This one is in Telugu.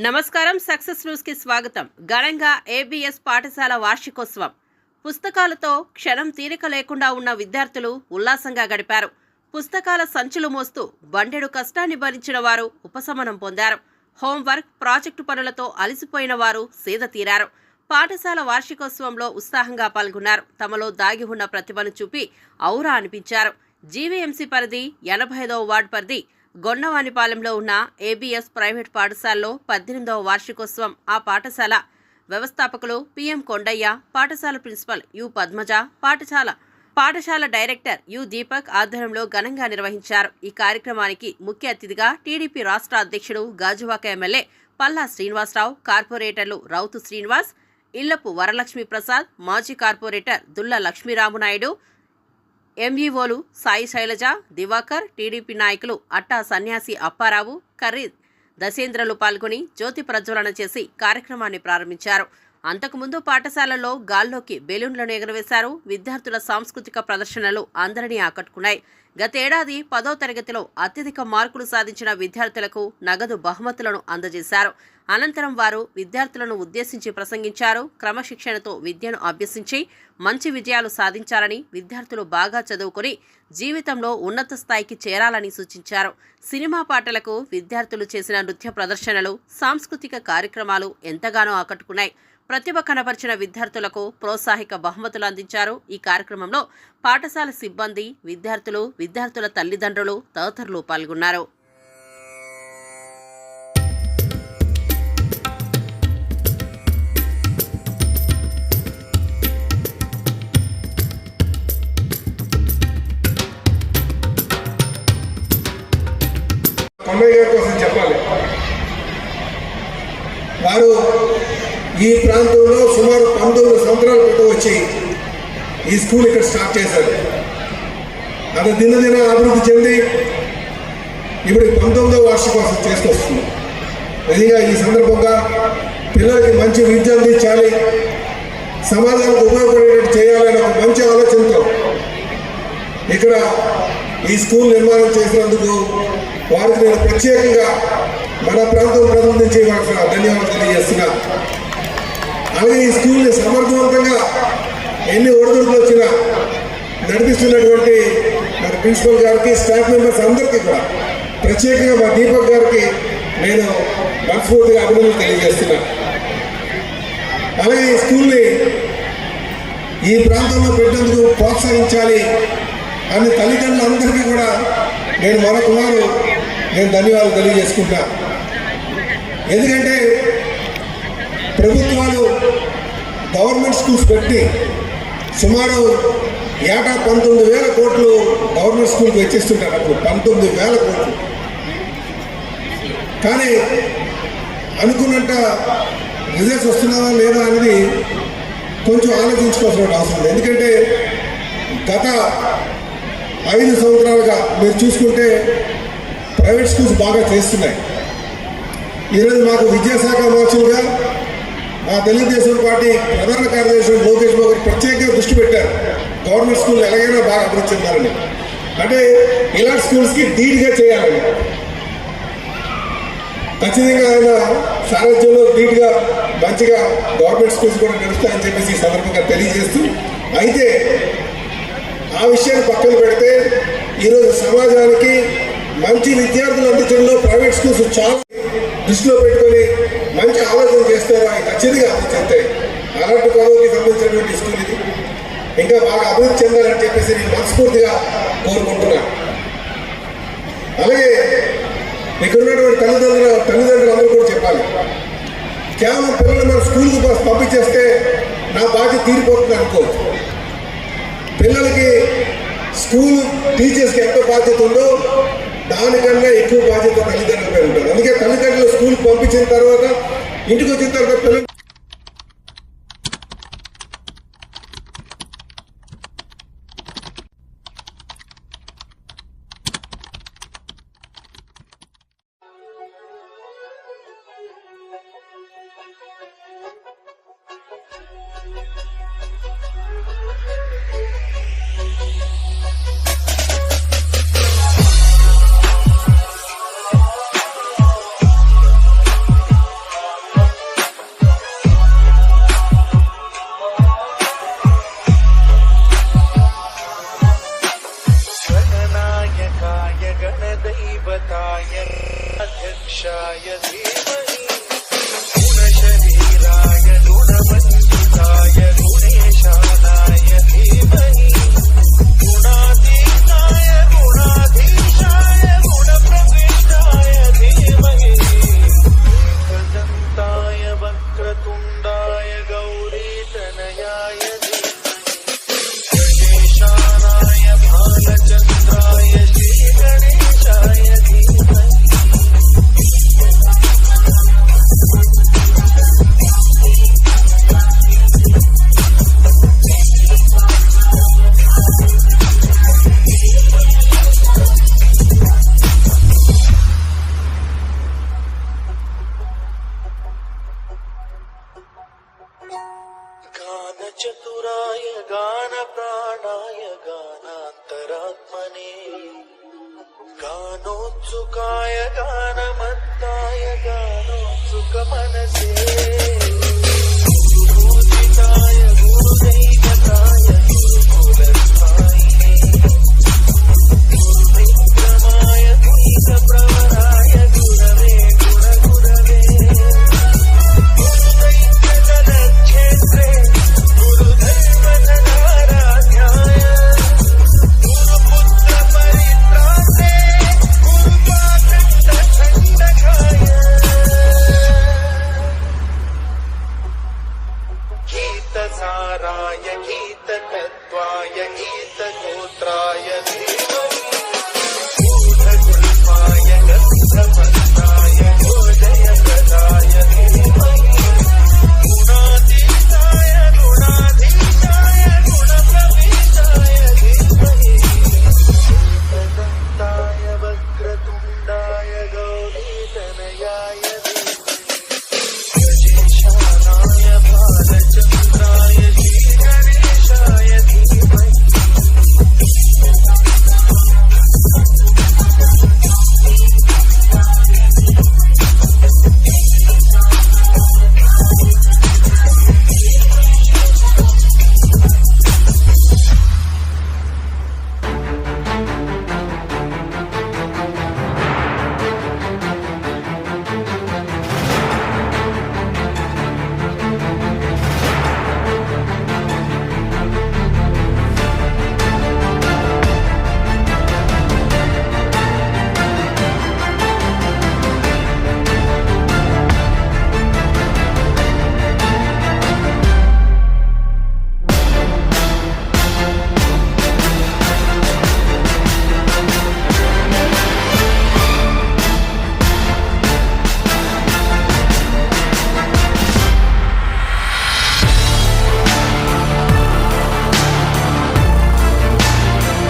నమస్కారం సక్సెస్ న్యూస్కి స్వాగతం. ఘనంగా ఏబిఎస్ పాఠశాల వార్షికోత్సవం. పుస్తకాలతో క్షణం తీరిక లేకుండా ఉన్న విద్యార్థులు ఉల్లాసంగా గడిపారు. పుస్తకాల సంచులు మోస్తూ బండెడు కష్టాన్ని భరించిన వారు ఉపశమనం పొందారు. హోంవర్క్ ప్రాజెక్టు పనులతో అలసిపోయిన వారు సీద తీరారు. పాఠశాల వార్షికోత్సవంలో ఉత్సాహంగా పాల్గొన్నారు. తమలో దాగి ఉన్న ప్రతిభను చూపి ఔరా అనిపించారు. జీవీఎంసీ పరిధి ఎనభై ఐదవ వార్డు పరిధి గొండవానిపాలెంలో ఉన్న ఏబిఎస్ ప్రైవేట్ పాఠశాలలో పద్దెనిమిదవ వార్షికోత్సవం. ఆ పాఠశాల వ్యవస్థాపకులు పిఎం కొండయ్య పాఠశాల ప్రిన్సిపల్ యు పద్మజ పాఠశాల పాఠశాల డైరెక్టర్ యు దీపక్ ఆధ్వర్యంలో ఘనంగా నిర్వహించారు. ఈ కార్యక్రమానికి ముఖ్య అతిథిగా టీడీపీ రాష్ట్ర అధ్యక్షుడు గాజువాక ఎమ్మెల్యే పల్లా శ్రీనివాసరావు కార్పొరేటర్లు రౌతు శ్రీనివాస్ ఇళ్ళపు వరలక్ష్మి ప్రసాద్ మాజీ కార్పొరేటర్ దుల్ల లక్ష్మీరామునాయుడు ఎంఈఓలు సాయి శైలజ దివాకర్ టీడీపీ నాయకులు అట్టా సన్యాసి అప్పారావు కర్రీ దశేంద్రలు పాల్గొని జ్యోతి ప్రజ్వలన చేసి కార్యక్రమాన్ని ప్రారంభించారు. అంతకుముందు పాఠశాలలో గాల్లోకి బెలూన్లను ఎగరవేశారు. విద్యార్థుల సాంస్కృతిక ప్రదర్శనలు అందరినీ ఆకట్టుకున్నాయి. గతేడాది పదో తరగతిలో అత్యధిక మార్కులు సాధించిన విద్యార్థులకు నగదు బహుమతులను అందజేశారు. అనంతరం వారు విద్యార్థులను ఉద్దేశించి ప్రసంగించారు. క్రమశిక్షణతో విద్యను అభ్యసించి మంచి విజయాలు సాధించాలని విద్యార్థులు బాగా చదువుకుని జీవితంలో ఉన్నత స్థాయికి చేరాలని సూచించారు. సినిమా పాటలకు విద్యార్థులు చేసిన నృత్య ప్రదర్శనలు సాంస్కృతిక కార్యక్రమాలు ఎంతగానో ఆకట్టుకున్నాయి. ప్రతిభ కనపరిచిన విద్యార్థులకు ప్రోత్సాహిక బహుమతులు అందించారు. ఈ కార్యక్రమంలో పాఠశాల సిబ్బంది విద్యార్థులు విద్యార్థుల తల్లిదండ్రులు తదితరులు పాల్గొన్నారు. ఈ ప్రాంతంలో సుమారు పంతొమ్మిది సంవత్సరాల క్రితం వచ్చి ఈ స్కూల్ ఇక్కడ స్టార్ట్ చేశారు. అది దినదిన అభివృద్ధి చెంది ఇప్పుడు పంతొమ్మిదో వార్షికోత్సవం చేసుకొస్తుంది నిజంగా ఈ సందర్భంగా పిల్లలకి మంచి విద్య అందించాలి సమాజానికి ఉపయోగపడేటట్టు చేయాలనే ఒక మంచి ఆలోచనతో ఇక్కడ ఈ స్కూల్ నిర్మాణం చేసినందుకు వారికి నేను ప్రత్యేకంగా మన ప్రాంతం ప్రజల నుంచి వారికి ధన్యవాదాలు తెలియజేస్తున్నాను అలాగే ఈ స్కూల్ని సమర్థవంతంగా ఎన్ని ఒడిదుడుకులు వచ్చినా నడిపిస్తున్నటువంటి మరి ప్రిన్సిపల్ గారికి స్టాఫ్ మెంబర్స్ అందరికీ కూడా ప్రత్యేకంగా మా దీపక్ గారికి నేను మనస్ఫూర్తిగా అభినందనలు తెలియజేస్తున్నాను అలాగే ఈ స్కూల్ని ఈ ప్రాంతంలో పెట్టేందుకు ప్రోత్సహించాలి అని తల్లిదండ్రులందరికీ కూడా నేను మరొకవారు నేను ధన్యవాదాలు తెలియజేసుకుంటా ఎందుకంటే ప్రభుత్వాలు గవర్నమెంట్ స్కూల్స్ పెట్టి సుమారు ఏటా పంతొమ్మిది వేల కోట్లు గవర్నమెంట్ స్కూల్కి వచ్చేస్తుంటారు అప్పుడు. పంతొమ్మిది వేల కోట్లు. కానీ అనుకున్నంత రిజల్ట్స్ వస్తున్నావా లేదా అనేది కొంచెం ఆలోచించుకోవాల్సిన అవసరం ఉంది ఎందుకంటే గత ఐదు సంవత్సరాలుగా మీరు చూసుకుంటే ప్రైవేట్ స్కూల్స్ బాగా చేస్తున్నాయి. ఈరోజు మాకు విద్యాశాఖ మార్చులుగా మా తెలుగుదేశం పార్టీ ప్రధాన కార్యదర్శి లోకేష్ బాబు ప్రత్యేకంగా దృష్టి పెట్టారు. గవర్నమెంట్ స్కూల్ ఎలాగైనా బాగా అభివృద్ధి చెందాలని. అంటే ఇలాంటి స్కూల్స్కి ధీటుగా చేయాలని. ఖచ్చితంగా ఆయన సారథ్యంలో ధీటుగా మంచిగా గవర్నమెంట్ స్కూల్స్ కూడా నడుస్తాయని చెప్పేసి ఈ సందర్భంగా తెలియజేస్తూ అయితే ఆ విషయాన్ని పక్కన పెడితే ఈరోజు సమాజానికి మంచి విద్యార్థులు అందించడంలో ప్రైవేట్ స్కూల్స్ చాలా దృష్టిలో పెట్టుకొని మంచి ఆలోచన చేస్తారు ఆయన ఖచ్చితంగా అభివృద్ధి చెందుతాయి అలాంటి పదవికి సంబంధించినటువంటి స్కూల్ ఇది ఇంకా బాగా అభివృద్ధి చెందాలని చెప్పేసి నేను మనస్ఫూర్తిగా కోరుకుంటున్నాను అలాగే ఇక్కడ ఉన్నటువంటి తల్లిదండ్రుల తల్లిదండ్రులు అందరూ కూడా చెప్పాలి. కేవలం పిల్లలు మన స్కూల్కి పంపించేస్తే నా బాధ్యత తీరిపోతుంది అనుకోవచ్చు పిల్లలకి స్కూల్ టీచర్స్కి ఎంత బాధ్యత ఉందో దానికన్నా ఎక్కువ బాధ్యత తల్లిదండ్రులపై ఉంటుంది. అందుకే తల్లిదండ్రులు స్కూల్ పంపించిన తర్వాత ఇంటికి వచ్చిన తర్వాత పిల్లలు yadi చతురాయ గాన ప్రాణాయ గానాంతరాత్మనే గానోత్సుకాయ గానమత్తాయ గానోత్సుక మనసే गीतसाराय गीततत्त्वाय गीतगोत्राय गीतम्